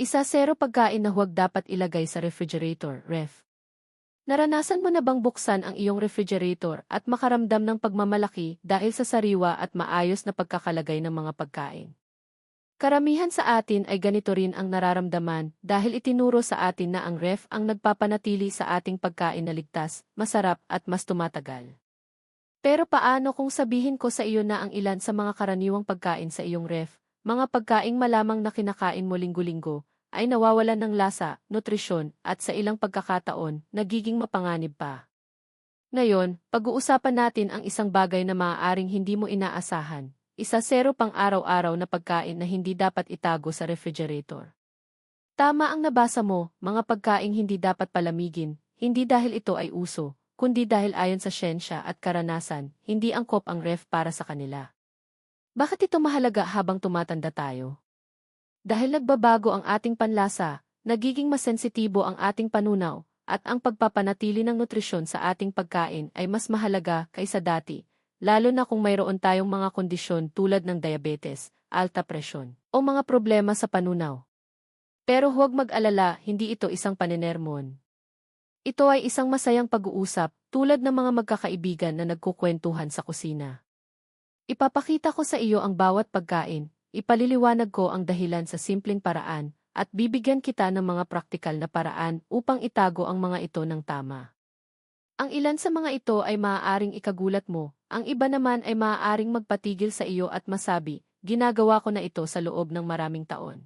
Isa zero pagkain na huwag dapat ilagay sa refrigerator, ref. Naranasan mo na bang buksan ang iyong refrigerator at makaramdam ng pagmamalaki dahil sa sariwa at maayos na pagkakalagay ng mga pagkain? Karamihan sa atin ay ganito rin ang nararamdaman dahil itinuro sa atin na ang ref ang nagpapanatili sa ating pagkain na ligtas, masarap at mas tumatagal. Pero paano kung sabihin ko sa iyo na ang ilan sa mga karaniwang pagkain sa iyong ref, mga pagkaing malamang na kinakain mo linggo-linggo, ay nawawalan ng lasa, nutrisyon, at sa ilang pagkakataon, nagiging mapanganib pa. Ngayon, pag-uusapan natin ang isang bagay na maaaring hindi mo inaasahan, isa zero pang araw-araw na pagkain na hindi dapat itago sa refrigerator. Tama ang nabasa mo, mga pagkaing hindi dapat palamigin, hindi dahil ito ay uso, kundi dahil ayon sa siyensya at karanasan, hindi angkop ang ref para sa kanila. Bakit ito mahalaga habang tumatanda tayo? Dahil nagbabago ang ating panlasa, nagiging mas sensitibo ang ating panunaw, at ang pagpapanatili ng nutrisyon sa ating pagkain ay mas mahalaga kaysa dati, lalo na kung mayroon tayong mga kondisyon tulad ng diabetes, alta presyon, o mga problema sa panunaw. Pero huwag mag-alala, hindi ito isang panenermon. Ito ay isang masayang pag-uusap, tulad ng mga magkakaibigan na nagkukwentuhan sa kusina. Ipapakita ko sa iyo ang bawat pagkain, ipaliliwanag ko ang dahilan sa simpleng paraan, at bibigyan kita ng mga praktikal na paraan upang itago ang mga ito ng tama. Ang ilan sa mga ito ay maaaring ikagulat mo, ang iba naman ay maaaring magpatigil sa iyo at masabi, ginagawa ko na ito sa loob ng maraming taon.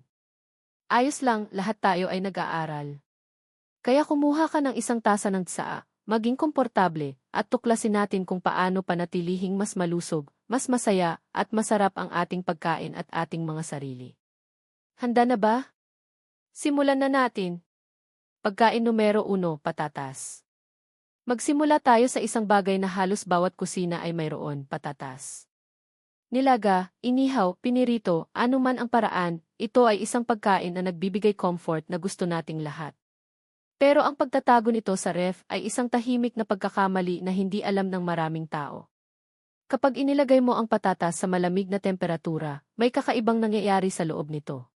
Ayos lang, lahat tayo ay nag-aaral. Kaya kumuha ka ng isang tasa ng tsaa, maging komportable, at tuklasin natin kung paano panatilihing mas malusog, mas masaya, at masarap ang ating pagkain at ating mga sarili. Handa na ba? Simulan na natin. Pagkain numero uno, patatas. Magsimula tayo sa isang bagay na halos bawat kusina ay mayroon, patatas. Nilaga, inihaw, pinirito, anuman ang paraan, ito ay isang pagkain na nagbibigay comfort na gusto nating lahat. Pero ang pagtatago nito sa ref ay isang tahimik na pagkakamali na hindi alam ng maraming tao. Kapag inilagay mo ang patatas sa malamig na temperatura, may kakaibang nangyayari sa loob nito.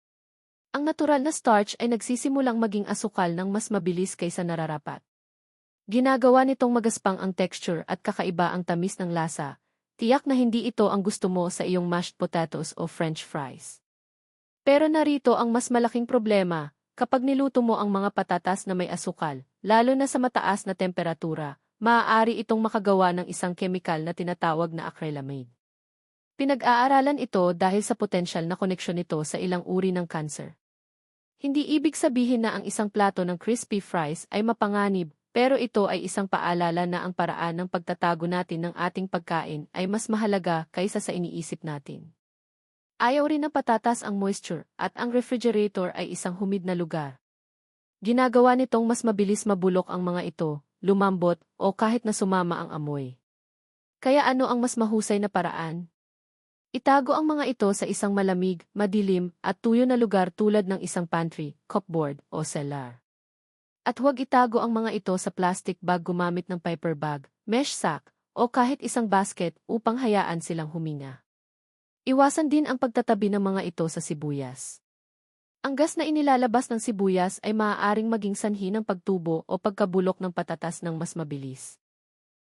Ang natural na starch ay nagsisimulang maging asukal ng mas mabilis kaysa nararapat. Ginagawa nitong magaspang ang texture at kakaiba ang tamis ng lasa. Tiyak na hindi ito ang gusto mo sa iyong mashed potatoes o french fries. Pero narito ang mas malaking problema, kapag niluto mo ang mga patatas na may asukal, lalo na sa mataas na temperatura, maaari itong makagawa ng isang kemikal na tinatawag na acrylamide. Pinag-aaralan ito dahil sa potensyal na koneksyon nito sa ilang uri ng cancer. Hindi ibig sabihin na ang isang plato ng crispy fries ay mapanganib, pero ito ay isang paalala na ang paraan ng pagtatago natin ng ating pagkain ay mas mahalaga kaysa sa iniisip natin. Ayaw rin ng patatas ang moisture at ang refrigerator ay isang humid na lugar. Ginagawa nitong mas mabilis mabulok ang mga ito, lumambot, o kahit na sumama ang amoy. Kaya ano ang mas mahusay na paraan? Itago ang mga ito sa isang malamig, madilim, at tuyo na lugar tulad ng isang pantry, cupboard, o cellar. At huwag itago ang mga ito sa plastic bag gumamit ng paper bag, mesh sack, o kahit isang basket upang hayaan silang huminga. Iwasan din ang pagtatabi ng mga ito sa sibuyas. Ang gas na inilalabas ng sibuyas ay maaaring maging sanhi ng pagtubo o pagkabulok ng patatas ng mas mabilis.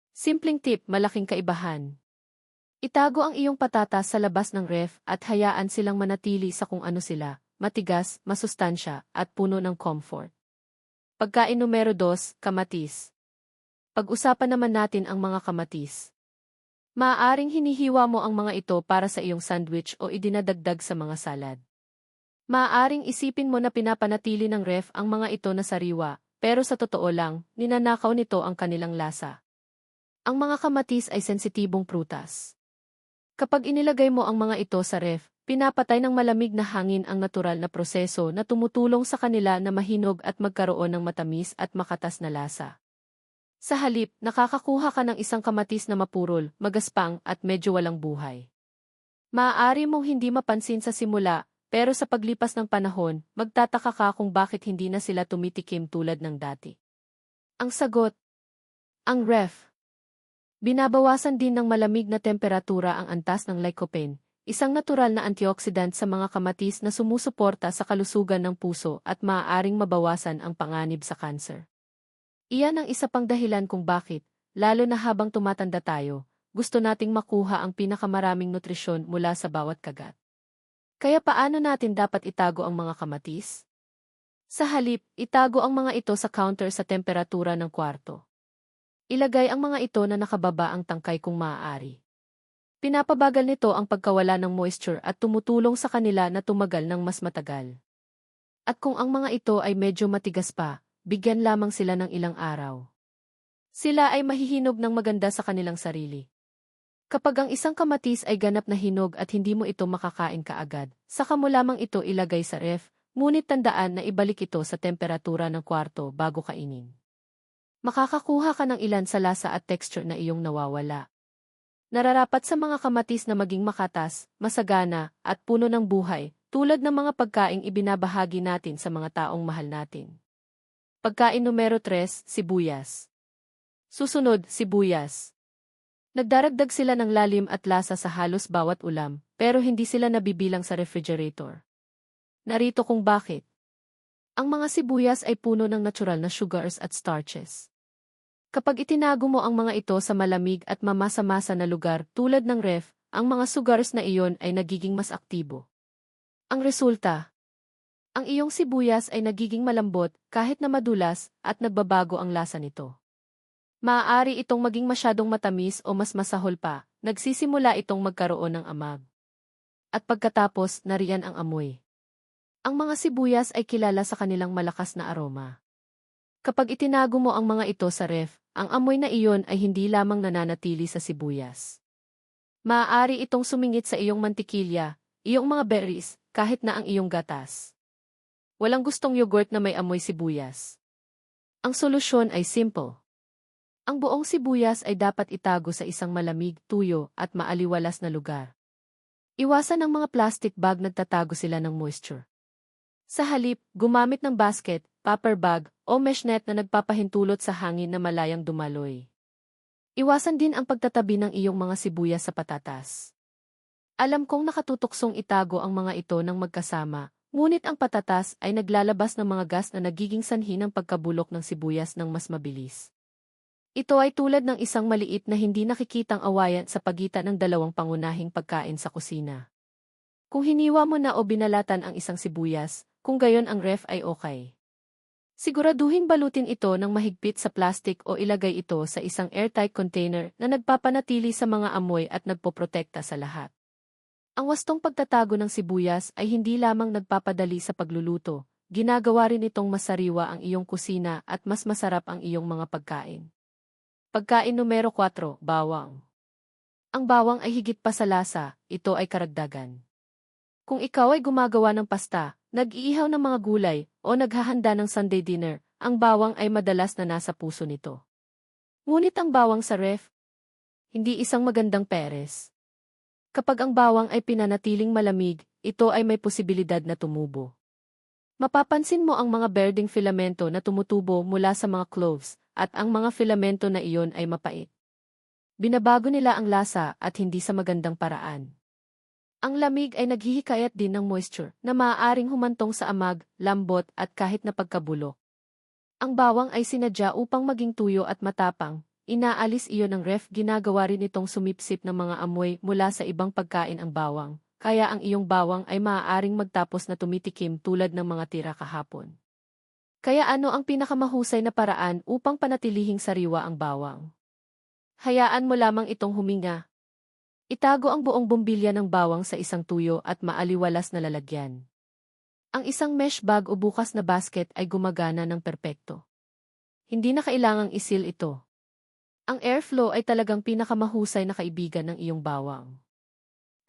Simpleng tip, malaking kaibahan. Itago ang iyong patatas sa labas ng ref at hayaan silang manatili sa kung ano sila, matigas, masustansya, at puno ng comfort. Pagkain numero 2, kamatis. Pag-usapan naman natin ang mga kamatis. Maaaring hinihiwa mo ang mga ito para sa iyong sandwich o idinadagdag sa mga salad. Maaaring isipin mo na pinapanatili ng ref ang mga ito na sariwa, pero sa totoo lang, ninanakaw nito ang kanilang lasa. Ang mga kamatis ay sensitibong prutas. Kapag inilagay mo ang mga ito sa ref, Pinapatay ng malamig na hangin ang natural na proseso na tumutulong sa kanila na mahinog at magkaroon ng matamis at makatas na lasa. Sa halip, nakakakuha ka ng isang kamatis na mapurol, magaspang at medyo walang buhay. Maaari mong hindi mapansin sa simula, pero sa paglipas ng panahon, magtataka ka kung bakit hindi na sila tumitikim tulad ng dati. Ang sagot, ang ref. Binabawasan din ng malamig na temperatura ang antas ng lycopene, isang natural na antioxidant sa mga kamatis na sumusuporta sa kalusugan ng puso at maaaring mabawasan ang panganib sa kanser. Iyan ang isa pang dahilan kung bakit, lalo na habang tumatanda tayo, gusto nating makuha ang pinakamaraming nutrisyon mula sa bawat kagat. Kaya paano natin dapat itago ang mga kamatis? Sa halip, itago ang mga ito sa counter sa temperatura ng kwarto. Ilagay ang mga ito na nakababa ang tangkay kung maaari. Pinapabagal nito ang pagkawala ng moisture at tumutulong sa kanila na tumagal ng mas matagal. At kung ang mga ito ay medyo matigas pa, bigyan lamang sila ng ilang araw. Sila ay mahihinog ng maganda sa kanilang sarili. Kapag ang isang kamatis ay ganap na hinog at hindi mo ito makakain kaagad, saka mo lamang ito ilagay sa ref, ngunit tandaan na ibalik ito sa temperatura ng kwarto bago kainin. Makakakuha ka ng ilan sa lasa at texture na iyong nawawala. Nararapat sa mga kamatis na maging makatas, masagana, at puno ng buhay, tulad ng mga pagkaing ibinabahagi natin sa mga taong mahal natin. Pagkain numero 3, sibuyas. Susunod, sibuyas. Nagdaragdag sila ng lalim at lasa sa halos bawat ulam, pero hindi sila nabibilang sa refrigerator. Narito kung bakit. Ang mga sibuyas ay puno ng natural na sugars at starches. Kapag itinago mo ang mga ito sa malamig at mamasa-masa na lugar tulad ng ref, ang mga sugars na iyon ay nagiging mas aktibo. Ang resulta, ang iyong sibuyas ay nagiging malambot kahit na madulas at nagbabago ang lasa nito. Maaari itong maging masyadong matamis o mas masahol pa, nagsisimula itong magkaroon ng amag. At pagkatapos, nariyan ang amoy. Ang mga sibuyas ay kilala sa kanilang malakas na aroma. Kapag itinago mo ang mga ito sa ref, ang amoy na iyon ay hindi lamang nananatili sa sibuyas. Maaari itong sumingit sa iyong mantikilya, iyong mga berries, kahit na ang iyong gatas. Walang gustong yogurt na may amoy sibuyas. Ang solusyon ay simple. Ang buong sibuyas ay dapat itago sa isang malamig, tuyo, at maaliwalas na lugar. Iwasan ang mga plastic bag nagtatago sila ng moisture. Sa halip, gumamit ng basket, paper bag, o mesh net na nagpapahintulot sa hangin na malayang dumaloy. Iwasan din ang pagtatabi ng iyong mga sibuyas sa patatas. Alam kong nakatutuksong itago ang mga ito ng magkasama, ngunit ang patatas ay naglalabas ng mga gas na nagiging sanhi ng pagkabulok ng sibuyas ng mas mabilis. Ito ay tulad ng isang maliit na hindi nakikitang awayan sa pagitan ng dalawang pangunahing pagkain sa kusina. Kung hiniwa mo na o binalatan ang isang sibuyas, kung gayon ang ref ay okay. Siguraduhin balutin ito ng mahigpit sa plastic o ilagay ito sa isang airtight container na nagpapanatili sa mga amoy at nagpoprotekta sa lahat. Ang wastong pagtatago ng sibuyas ay hindi lamang nagpapadali sa pagluluto, ginagawa rin itong masariwa ang iyong kusina at mas masarap ang iyong mga pagkain. Pagkain numero 4, bawang. Ang bawang ay higit pa sa lasa, ito ay karagdagan. Kung ikaw ay gumagawa ng pasta, nag-iihaw ng mga gulay, o naghahanda ng Sunday dinner, ang bawang ay madalas na nasa puso nito. Ngunit ang bawang sa ref, hindi isang magandang peres. Kapag ang bawang ay pinanatiling malamig, ito ay may posibilidad na tumubo. Mapapansin mo ang mga berding filamento na tumutubo mula sa mga cloves, at ang mga filamento na iyon ay mapait. Binabago nila ang lasa at hindi sa magandang paraan. Ang lamig ay naghihikayat din ng moisture na maaaring humantong sa amag, lambot at kahit na pagkabulok. Ang bawang ay sinadya upang maging tuyo at matapang, inaalis iyon ng ref ginagawa rin itong sumipsip ng mga amoy mula sa ibang pagkain ang bawang, kaya ang iyong bawang ay maaaring magtapos na tumitikim tulad ng mga tira kahapon. Kaya ano ang pinakamahusay na paraan upang panatilihing sariwa ang bawang? Hayaan mo lamang itong huminga. Itago ang buong bumbilya ng bawang sa isang tuyo at maaliwalas na lalagyan. Ang isang mesh bag o bukas na basket ay gumagana ng perpekto. Hindi na kailangang isil ito. Ang airflow ay talagang pinakamahusay na kaibigan ng iyong bawang.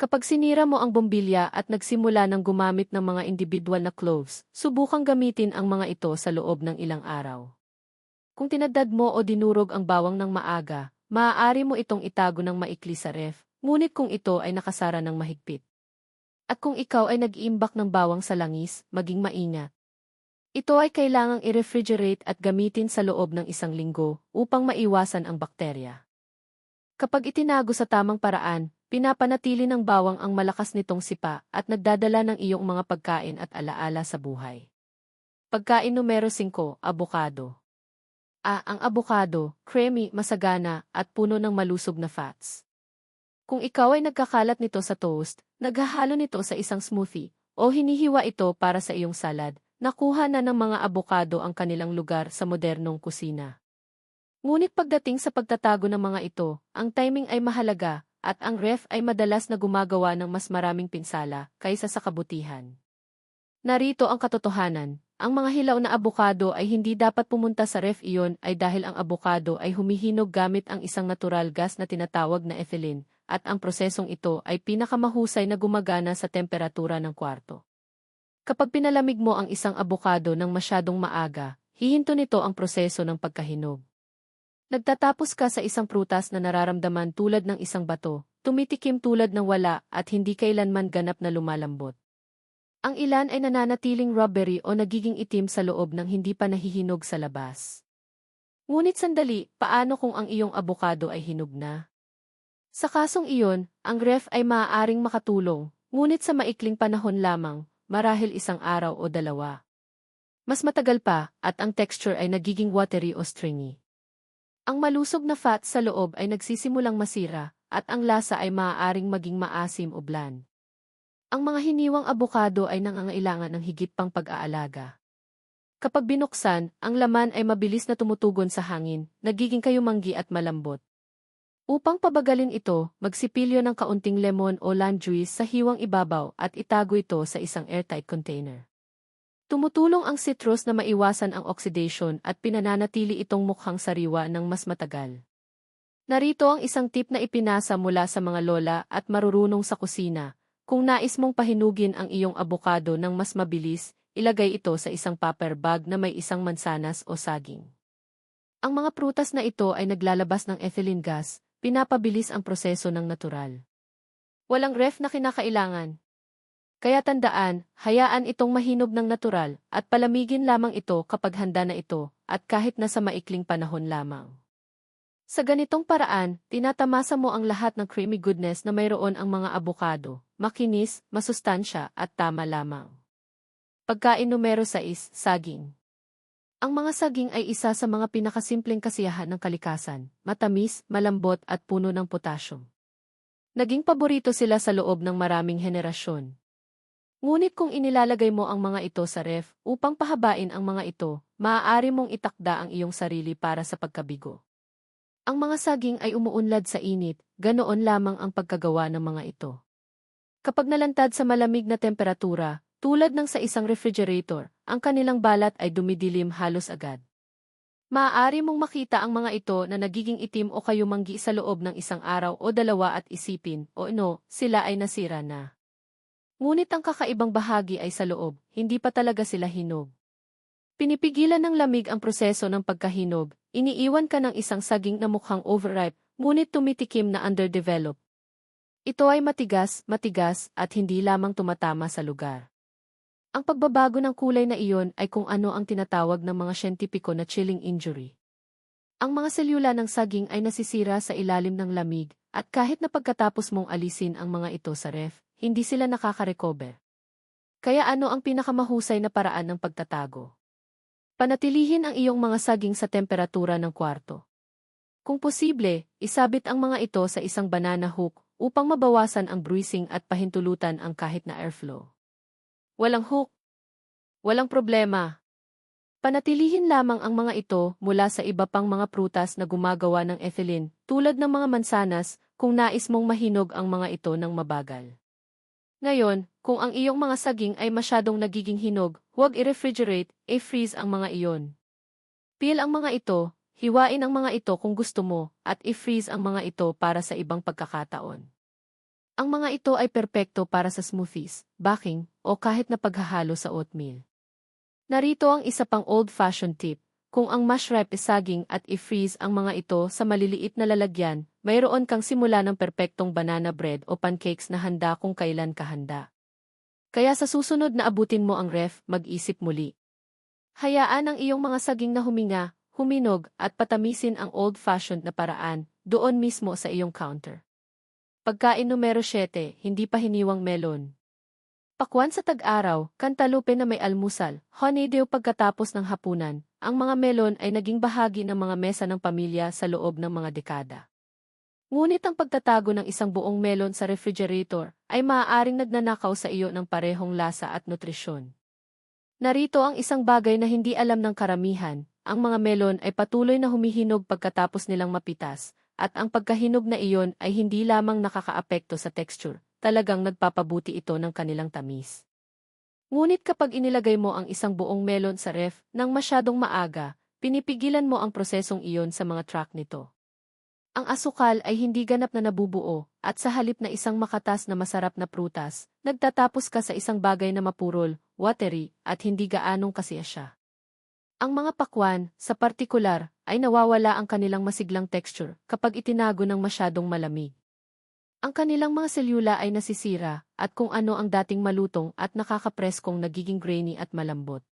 Kapag sinira mo ang bombilya at nagsimula ng gumamit ng mga individual na cloves, subukang gamitin ang mga ito sa loob ng ilang araw. Kung tinadad mo o dinurog ang bawang ng maaga, maaari mo itong itago ng maikli sa ref, ngunit kung ito ay nakasara ng mahigpit. At kung ikaw ay nag-iimbak ng bawang sa langis, maging maingat. Ito ay kailangang i-refrigerate at gamitin sa loob ng isang linggo upang maiwasan ang bakterya. Kapag itinago sa tamang paraan, pinapanatili ng bawang ang malakas nitong sipa at nagdadala ng iyong mga pagkain at alaala sa buhay. Pagkain numero 5, abokado. A. Ang abokado, creamy, masagana, at puno ng malusog na fats. Kung ikaw ay nagkakalat nito sa toast, naghahalo nito sa isang smoothie, o hinihiwa ito para sa iyong salad, nakuha na ng mga abokado ang kanilang lugar sa modernong kusina. Ngunit pagdating sa pagtatago ng mga ito, ang timing ay mahalaga, at ang ref ay madalas na gumagawa ng mas maraming pinsala kaysa sa kabutihan. Narito ang katotohanan, ang mga hilaw na abokado ay hindi dapat pumunta sa ref iyon ay dahil ang abokado ay humihinog gamit ang isang natural gas na tinatawag na ethylene, at ang prosesong ito ay pinakamahusay na gumagana sa temperatura ng kwarto. Kapag pinalamig mo ang isang abokado ng masyadong maaga, hihinto nito ang proseso ng pagkahinog. Nagtatapos ka sa isang prutas na nararamdaman tulad ng isang bato, tumitikim tulad ng wala at hindi kailanman ganap na lumalambot. Ang ilan ay nananatiling rubbery o nagiging itim sa loob ng hindi pa nahihinog sa labas. Ngunit sandali, paano kung ang iyong abokado ay hinog na? Sa kasong iyon, ang ref ay maaaring makatulong, ngunit sa maikling panahon lamang, marahil isang araw o dalawa. Mas matagal pa, at ang texture ay nagiging watery o stringy. Ang malusog na fat sa loob ay nagsisimulang masira, at ang lasa ay maaaring maging maasim o bland. Ang mga hiniwang abokado ay nangangailangan ng higit pang pag-aalaga. Kapag binuksan, ang laman ay mabilis na tumutugon sa hangin, nagiging kayumanggi at malambot. Upang pabagalin ito, magsipilyo ng kaunting lemon o lime juice sa hiwang ibabaw at itago ito sa isang airtight container. Tumutulong ang citrus na maiwasan ang oxidation at pinananatili itong mukhang sariwa ng mas matagal. Narito ang isang tip na ipinasa mula sa mga lola at marurunong sa kusina. Kung nais mong pahinugin ang iyong abokado ng mas mabilis, ilagay ito sa isang paper bag na may isang mansanas o saging. Ang mga prutas na ito ay naglalabas ng ethylene gas, pinapabilis ang proseso ng natural. Walang ref na kinakailangan, kaya tandaan, hayaan itong mahinog ng natural, at palamigin lamang ito kapag handa na ito, at kahit na sa maikling panahon lamang. Sa ganitong paraan, tinatamasa mo ang lahat ng creamy goodness na mayroon ang mga abokado, makinis, masustansya, at tama lamang. Pagkain numero 6, saging. Ang mga saging ay isa sa mga pinakasimpleng kasiyahan ng kalikasan, matamis, malambot at puno ng potasyum. Naging paborito sila sa loob ng maraming henerasyon. Ngunit kung inilalagay mo ang mga ito sa ref upang pahabain ang mga ito, maaari mong itakda ang iyong sarili para sa pagkabigo. Ang mga saging ay umuunlad sa init, ganoon lamang ang pagkagawa ng mga ito. Kapag nalantad sa malamig na temperatura, tulad ng sa isang refrigerator, ang kanilang balat ay dumidilim halos agad. Maaari mong makita ang mga ito na nagiging itim o kayumanggi sa loob ng isang araw o dalawa at isipin, o no, sila ay nasira na. Ngunit ang kakaibang bahagi ay sa loob, hindi pa talaga sila hinog. Pinipigilan ng lamig ang proseso ng pagkahinog, iniiwan ka ng isang saging na mukhang overripe, ngunit tumitikim na underdeveloped. Ito ay matigas, matigas, at hindi lamang tumatama sa lugar. Ang pagbabago ng kulay na iyon ay kung ano ang tinatawag ng mga siyentipiko na chilling injury. Ang mga selula ng saging ay nasisira sa ilalim ng lamig, at kahit na pagkatapos mong alisin ang mga ito sa ref, hindi sila nakaka-recover. Kaya ano ang pinakamahusay na paraan ng pagtatago? Panatilihin ang iyong mga saging sa temperatura ng kwarto. Kung posible, isabit ang mga ito sa isang banana hook upang mabawasan ang bruising at pahintulutan ang kahit na airflow. Walang hook. Walang problema. Panatilihin lamang ang mga ito mula sa iba pang mga prutas na gumagawa ng ethylene, tulad ng mga mansanas, kung nais mong mahinog ang mga ito ng mabagal. Ngayon, kung ang iyong mga saging ay masyadong nagiging hinog, huwag i-refrigerate, i-freeze ang mga iyon. Peel ang mga ito, hiwain ang mga ito kung gusto mo, at i-freeze ang mga ito para sa ibang pagkakataon. Ang mga ito ay perpekto para sa smoothies, baking, o kahit na paghahalo sa oatmeal. Narito ang isa pang old-fashioned tip, kung ang mash ripe saging at i-freeze ang mga ito sa maliliit na lalagyan, mayroon kang simula ng perpektong banana bread o pancakes na handa kung kailan ka handa. Kaya sa susunod na abutin mo ang ref, mag-isip muli. Hayaan ang iyong mga saging na huminga, huminog, at patamisin ang old-fashioned na paraan, doon mismo sa iyong counter. Pagkain numero 7, hindi pa hiniwang melon. Pakwan sa tag-araw, kantalupe na may almusal, honeydew pagkatapos ng hapunan, ang mga melon ay naging bahagi ng mga mesa ng pamilya sa loob ng mga dekada. Ngunit ang pagtatago ng isang buong melon sa refrigerator ay maaaring nagnanakaw sa iyo ng parehong lasa at nutrisyon. Narito ang isang bagay na hindi alam ng karamihan, ang mga melon ay patuloy na humihinog pagkatapos nilang mapitas, at ang pagkahinog na iyon ay hindi lamang nakakaapekto sa texture, talagang nagpapabuti ito ng kanilang tamis. Ngunit kapag inilagay mo ang isang buong melon sa ref nang masyadong maaga, pinipigilan mo ang prosesong iyon sa mga track nito. Ang asukal ay hindi ganap na nabubuo, at sa halip na isang makatas na masarap na prutas, nagtatapos ka sa isang bagay na mapurol, watery, at hindi gaanong kasiya siya. Ang mga pakwan, sa partikular, ay nawawala ang kanilang masiglang texture kapag itinago ng masyadong malamig. Ang kanilang mga selula ay nasisira, at kung ano ang dating malutong at nakakapreskong nagiging grainy at malambot.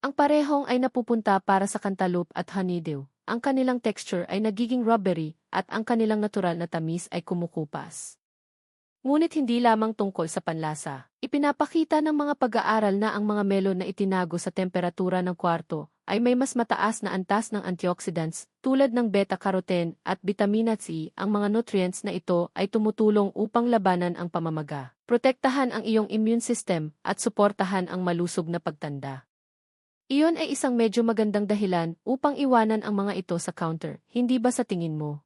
Ang parehong ay napupunta para sa cantaloupe at honeydew. Ang kanilang texture ay nagiging rubbery, at ang kanilang natural na tamis ay kumukupas. Ngunit hindi lamang tungkol sa panlasa. Ipinapakita ng mga pag-aaral na ang mga melon na itinago sa temperatura ng kwarto ay may mas mataas na antas ng antioxidants tulad ng beta-carotene at vitamina C. Ang mga nutrients na ito ay tumutulong upang labanan ang pamamaga, protektahan ang iyong immune system at suportahan ang malusog na pagtanda. Iyon ay isang medyo magandang dahilan upang iwanan ang mga ito sa counter, hindi ba sa tingin mo?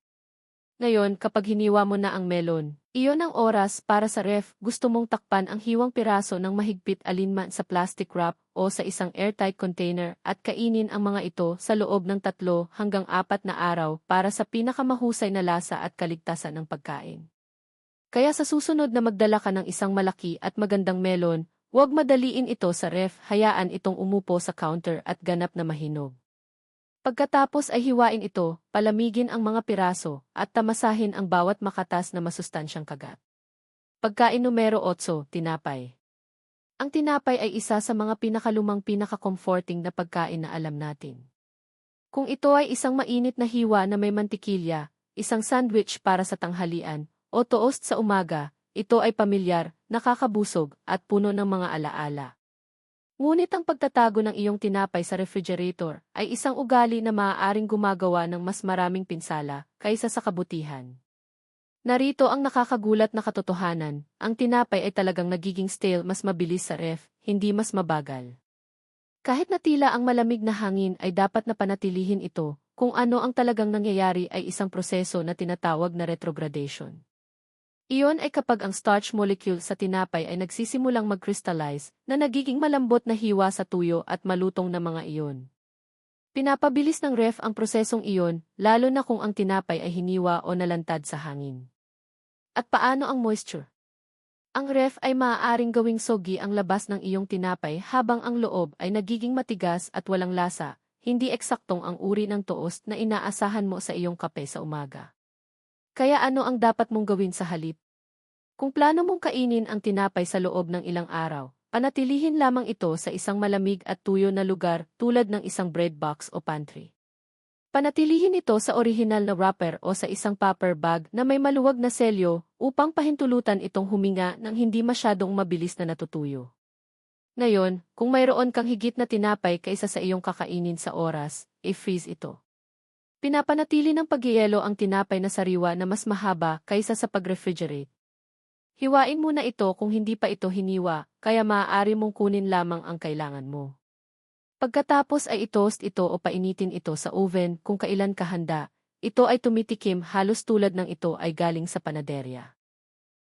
Ngayon, kapag hiniwa mo na ang melon, iyon ang oras para sa ref, gusto mong takpan ang hiwang piraso ng mahigpit alinman sa plastic wrap o sa isang airtight container at kainin ang mga ito sa loob ng tatlo hanggang apat na araw para sa pinakamahusay na lasa at kaligtasan ng pagkain. Kaya sa susunod na magdala ka ng isang malaki at magandang melon, huwag madaliin ito sa ref, hayaan itong umupo sa counter at ganap na mahinog. Pagkatapos ay hiwain ito, palamigin ang mga piraso, at tamasahin ang bawat makatas na masustansyang kagat. Pagkain numero 8, tinapay. Ang tinapay ay isa sa mga pinakalumang pinaka-comforting na pagkain na alam natin. Kung ito ay isang mainit na hiwa na may mantikilya, isang sandwich para sa tanghalian, o toast sa umaga, ito ay pamilyar, nakakabusog, at puno ng mga alaala. Ngunit ang pagtatago ng iyong tinapay sa refrigerator ay isang ugali na maaaring gumagawa ng mas maraming pinsala kaysa sa kabutihan. Narito ang nakakagulat na katotohanan, ang tinapay ay talagang nagiging stale mas mabilis sa ref, hindi mas mabagal. Kahit na tila ang malamig na hangin ay dapat na panatilihin ito, kung ano ang talagang nangyayari ay isang proseso na tinatawag na retrogradation. Iyon ay kapag ang starch molecule sa tinapay ay nagsisimulang mag-crystallize na nagiging malambot na hiwa sa tuyo at malutong na mga iyon. Pinapabilis ng ref ang prosesong iyon, lalo na kung ang tinapay ay hiniwa o nalantad sa hangin. At paano ang moisture? Ang ref ay maaaring gawing sogi ang labas ng iyong tinapay habang ang loob ay nagiging matigas at walang lasa, hindi eksaktong ang uri ng toast na inaasahan mo sa iyong kape sa umaga. Kaya ano ang dapat mong gawin sa halip? Kung plano mong kainin ang tinapay sa loob ng ilang araw, panatilihin lamang ito sa isang malamig at tuyo na lugar tulad ng isang bread box o pantry. Panatilihin ito sa orihinal na wrapper o sa isang paper bag na may maluwag na selyo upang pahintulutan itong huminga ng hindi masyadong mabilis na natutuyo. Ngayon, kung mayroon kang higit na tinapay kaysa sa iyong kakainin sa oras, i-freeze ito. Pinapanatili ng pagyayelo ang tinapay na sariwa na mas mahaba kaysa sa pag-refrigerate. Hiwain muna ito kung hindi pa ito hiniwa, kaya maaari mong kunin lamang ang kailangan mo. Pagkatapos ay itoast ito o painitin ito sa oven kung kailan kahanda, ito ay tumitikim halos tulad ng ito ay galing sa panaderya.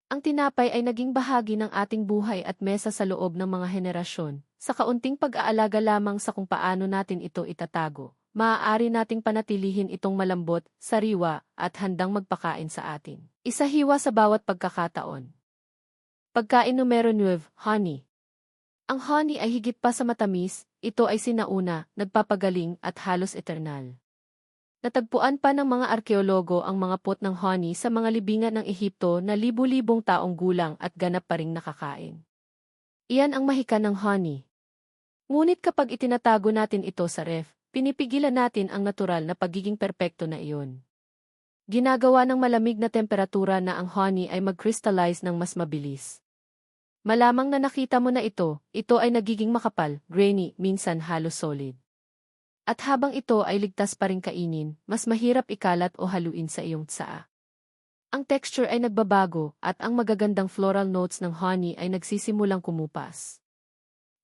Ang tinapay ay naging bahagi ng ating buhay at mesa sa loob ng mga henerasyon, sa kaunting pag-aalaga lamang sa kung paano natin ito itatago maaari nating panatilihin itong malambot, sariwa, at handang magpakain sa atin. Isahiwa sa bawat pagkakataon. Pagkain numero 9, honey. Ang honey ay higit pa sa matamis, ito ay sinauna, nagpapagaling at halos eternal. Natagpuan pa ng mga arkeologo ang mga pot ng honey sa mga libingan ng Ehipto na libu-libong taong gulang at ganap pa ring nakakain. Iyan ang mahika ng honey. Ngunit kapag itinatago natin ito sa ref, pinipigilan natin ang natural na pagiging perpekto na iyon. Ginagawa ng malamig na temperatura na ang honey ay mag-crystallize ng mas mabilis. Malamang na nakita mo na ito, ito ay nagiging makapal, grainy, minsan halos solid. At habang ito ay ligtas pa rin kainin, mas mahirap ikalat o haluin sa iyong tsaa. Ang texture ay nagbabago at ang magagandang floral notes ng honey ay nagsisimulang kumupas.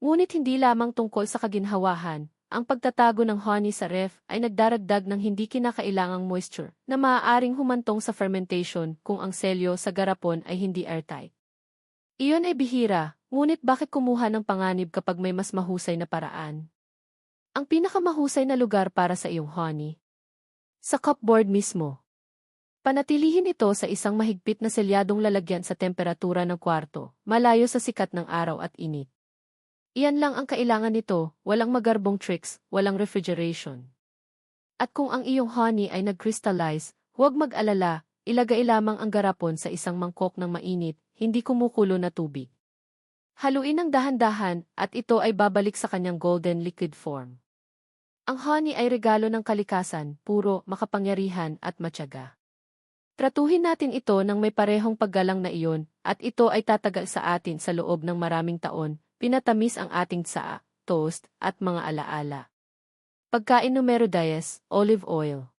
Ngunit hindi lamang tungkol sa kaginhawahan, ang pagtatago ng honey sa ref ay nagdaragdag ng hindi kinakailangang moisture na maaaring humantong sa fermentation kung ang selyo sa garapon ay hindi airtight. Iyon ay bihira, ngunit bakit kumuha ng panganib kapag may mas mahusay na paraan? Ang pinakamahusay na lugar para sa iyong honey? Sa cupboard mismo. Panatilihin ito sa isang mahigpit na selyadong lalagyan sa temperatura ng kwarto, malayo sa sikat ng araw at init. Iyan lang ang kailangan nito, walang magarbong tricks, walang refrigeration. At kung ang iyong honey ay nag-crystallize, huwag mag-alala, ilagay lamang ang garapon sa isang mangkok ng mainit, hindi kumukulo na tubig. Haluin ng dahan-dahan at ito ay babalik sa kanyang golden liquid form. Ang honey ay regalo ng kalikasan, puro, makapangyarihan at matyaga. Tratuhin natin ito ng may parehong paggalang na iyon, at ito ay tatagal sa atin sa loob ng maraming taon, pinatamis ang ating tsaa, toast, at mga alaala. Pagkain numero 10, olive oil.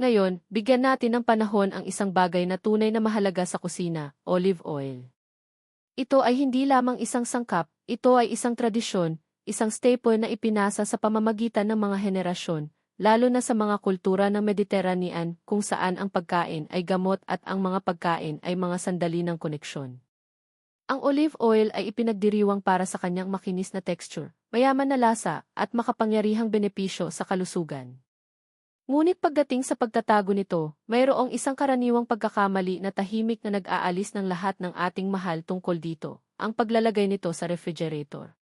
Ngayon, bigyan natin ng panahon ang isang bagay na tunay na mahalaga sa kusina, olive oil. Ito ay hindi lamang isang sangkap, ito ay isang tradisyon, isang staple na ipinasa sa pamamagitan ng mga henerasyon, lalo na sa mga kultura ng Mediterranean kung saan ang pagkain ay gamot at ang mga pagkain ay mga sandali ng koneksyon. Ang olive oil ay ipinagdiriwang para sa kanyang makinis na texture, mayaman na lasa, at makapangyarihang benepisyo sa kalusugan. Ngunit pagdating sa pagtatago nito, mayroong isang karaniwang pagkakamali na tahimik na nag-aalis ng lahat ng ating mahal tungkol dito, ang paglalagay nito sa refrigerator.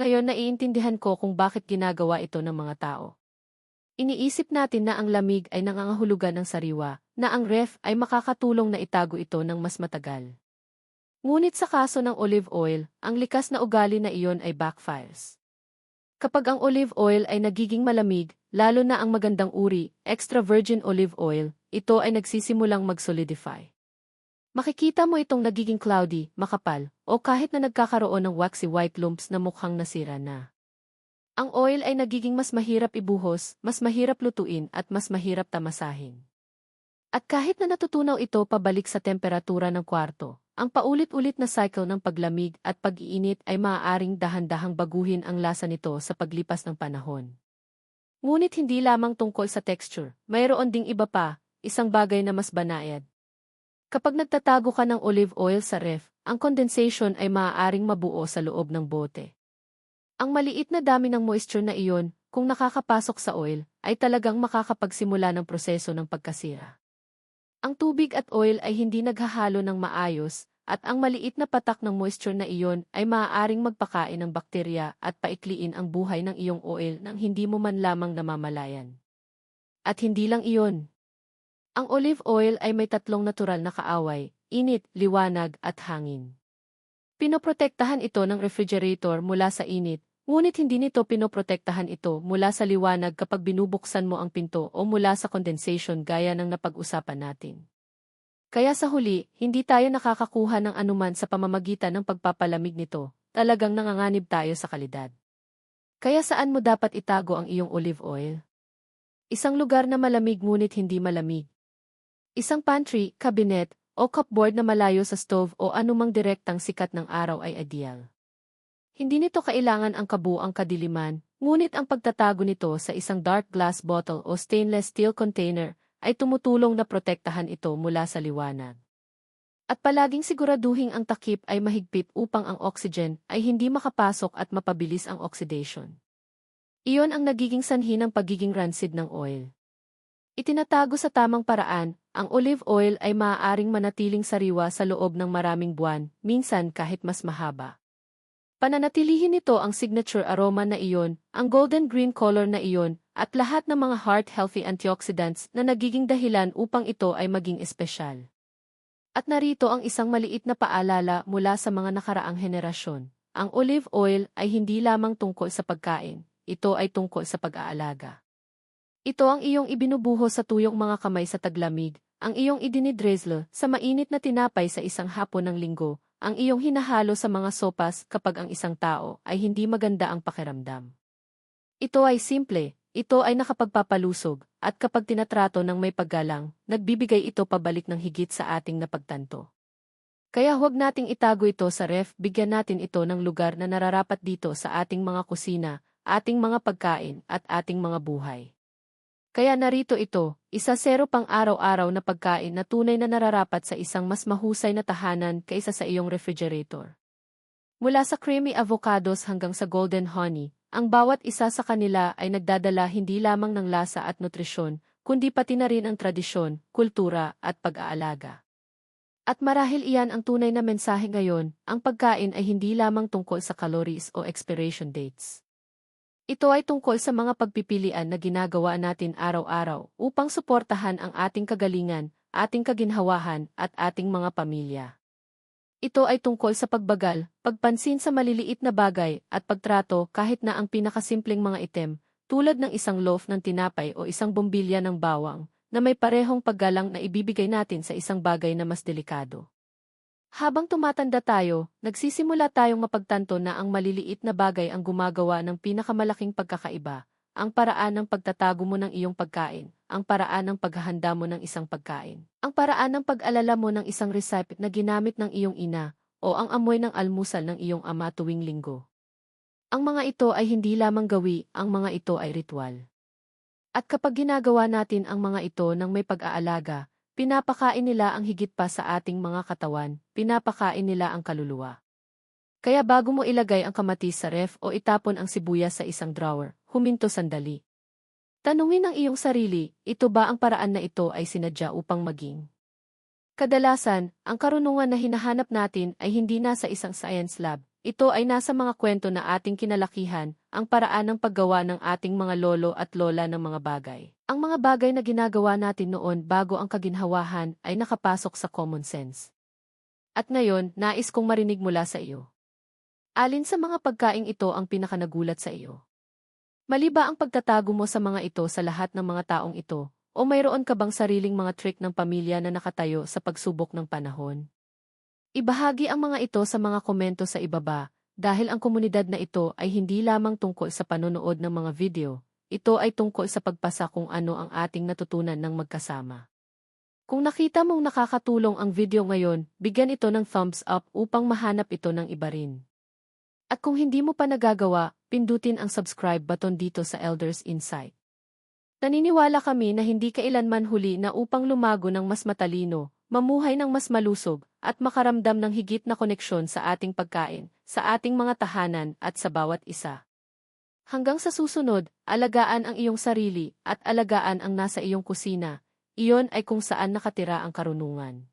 Ngayon naiintindihan ko kung bakit ginagawa ito ng mga tao. Iniisip natin na ang lamig ay nangangahulugan ng sariwa, na ang ref ay makakatulong na itago ito ng mas matagal. Ngunit sa kaso ng olive oil, ang likas na ugali na iyon ay backfires. Kapag ang olive oil ay nagiging malamig, lalo na ang magandang uri, extra virgin olive oil, ito ay nagsisimulang mag-solidify. Makikita mo itong nagiging cloudy, makapal, o kahit na nagkakaroon ng waxy white lumps na mukhang nasira na. Ang oil ay nagiging mas mahirap ibuhos, mas mahirap lutuin at mas mahirap tamasahin. At kahit na natutunaw ito pabalik sa temperatura ng kwarto, ang paulit-ulit na cycle ng paglamig at pag-iinit ay maaaring dahan-dahang baguhin ang lasa nito sa paglipas ng panahon. Ngunit hindi lamang tungkol sa texture, mayroon ding iba pa, isang bagay na mas banayad. Kapag nagtatago ka ng olive oil sa ref, ang condensation ay maaaring mabuo sa loob ng bote. Ang maliit na dami ng moisture na iyon, kung nakakapasok sa oil, ay talagang makakapagsimula ng proseso ng pagkasira. Ang tubig at oil ay hindi naghahalo ng maayos, at ang maliit na patak ng moisture na iyon ay maaaring magpakain ng bakterya at paikliin ang buhay ng iyong oil nang hindi mo man lamang namamalayan. At hindi lang iyon. Ang olive oil ay may tatlong natural na kaaway, init, liwanag at hangin. Pinoprotektahan ito ng refrigerator mula sa init, Ngunit hindi nito pinoprotektahan ito mula sa liwanag kapag binubuksan mo ang pinto o mula sa condensation gaya ng napag-usapan natin. Kaya sa huli, hindi tayo nakakakuha ng anuman sa pamamagitan ng pagpapalamig nito, talagang nanganganib tayo sa kalidad. Kaya saan mo dapat itago ang iyong olive oil? Isang lugar na malamig ngunit hindi malamig. Isang pantry, cabinet, o cupboard na malayo sa stove o anumang direktang sikat ng araw ay ideal. Hindi nito kailangan ang kabuang kadiliman, ngunit ang pagtatago nito sa isang dark glass bottle o stainless steel container ay tumutulong na protektahan ito mula sa liwanag. At palaging siguraduhing ang takip ay mahigpit upang ang oxygen ay hindi makapasok at mapabilis ang oxidation. Iyon ang nagiging sanhi ng pagiging rancid ng oil. Itinatago sa tamang paraan, ang olive oil ay maaaring manatiling sariwa sa loob ng maraming buwan, minsan kahit mas mahaba. Pananatilihin nito ang signature aroma na iyon, ang golden green color na iyon, at lahat ng mga heart-healthy antioxidants na nagiging dahilan upang ito ay maging espesyal. At narito ang isang maliit na paalala mula sa mga nakaraang henerasyon. Ang olive oil ay hindi lamang tungkol sa pagkain, ito ay tungkol sa pag-aalaga. Ito ang iyong ibinubuho sa tuyong mga kamay sa taglamig, ang iyong idinidrezlo sa mainit na tinapay sa isang hapon ng linggo, ang iyong hinahalo sa mga sopas kapag ang isang tao ay hindi maganda ang pakiramdam. Ito ay simple, ito ay nakapagpapalusog, at kapag tinatrato ng may paggalang, nagbibigay ito pabalik ng higit sa ating napagtanto. Kaya huwag nating itago ito sa ref, bigyan natin ito ng lugar na nararapat dito sa ating mga kusina, ating mga pagkain, at ating mga buhay. Kaya narito ito, isa sero pang araw-araw na pagkain na tunay na nararapat sa isang mas mahusay na tahanan kaysa sa iyong refrigerator. Mula sa creamy avocados hanggang sa golden honey, ang bawat isa sa kanila ay nagdadala hindi lamang ng lasa at nutrisyon, kundi pati na rin ang tradisyon, kultura, at pag-aalaga. At marahil iyan ang tunay na mensahe ngayon, ang pagkain ay hindi lamang tungkol sa calories o expiration dates. Ito ay tungkol sa mga pagpipilian na ginagawa natin araw-araw upang suportahan ang ating kagalingan, ating kaginhawahan, at ating mga pamilya. Ito ay tungkol sa pagbagal, pagpansin sa maliliit na bagay, at pagtrato kahit na ang pinakasimpleng mga item, tulad ng isang loaf ng tinapay o isang bombilya ng bawang, na may parehong paggalang na ibibigay natin sa isang bagay na mas delikado. Habang tumatanda tayo, nagsisimula tayong mapagtanto na ang maliliit na bagay ang gumagawa ng pinakamalaking pagkakaiba, ang paraan ng pagtatago mo ng iyong pagkain, ang paraan ng paghahanda mo ng isang pagkain, ang paraan ng pag-alala mo ng isang recipe na ginamit ng iyong ina, o ang amoy ng almusal ng iyong ama tuwing linggo. Ang mga ito ay hindi lamang gawi, ang mga ito ay ritual. At kapag ginagawa natin ang mga ito ng may pag-aalaga, Pinapakain nila ang higit pa sa ating mga katawan, pinapakain nila ang kaluluwa. Kaya bago mo ilagay ang kamatis sa ref o itapon ang sibuyas sa isang drawer, huminto sandali. Tanungin ang iyong sarili, ito ba ang paraan na ito ay sinadya upang maging? Kadalasan, ang karunungan na hinahanap natin ay hindi nasa isang science lab, ito ay nasa mga kwento na ating kinalakihan, ang paraan ng paggawa ng ating mga lolo at lola ng mga bagay. Ang mga bagay na ginagawa natin noon bago ang kaginhawahan ay nakapasok sa common sense. At ngayon, nais kong marinig mula sa iyo. Alin sa mga pagkaing ito ang pinakanagulat sa iyo? Mali ba ang pagtatago mo sa mga ito sa lahat ng mga taong ito, o mayroon ka bang sariling mga trick ng pamilya na nakatayo sa pagsubok ng panahon? Ibahagi ang mga ito sa mga komento sa ibaba, dahil ang komunidad na ito ay hindi lamang tungkol sa panonood ng mga video, ito ay tungkol sa pagpasa kung ano ang ating natutunan ng magkasama. Kung nakita mong nakakatulong ang video ngayon, bigyan ito ng thumbs up upang mahanap ito ng iba rin. At kung hindi mo pa nagagawa, pindutin ang subscribe button dito sa Elders Insight. Naniniwala kami na hindi kailanman huli na upang lumago ng mas matalino, mamuhay ng mas malusog, at makaramdam ng higit na koneksyon sa ating pagkain, sa ating mga tahanan at sa bawat isa. Hanggang sa susunod, alagaan ang iyong sarili at alagaan ang nasa iyong kusina, iyon ay kung saan nakatira ang karunungan.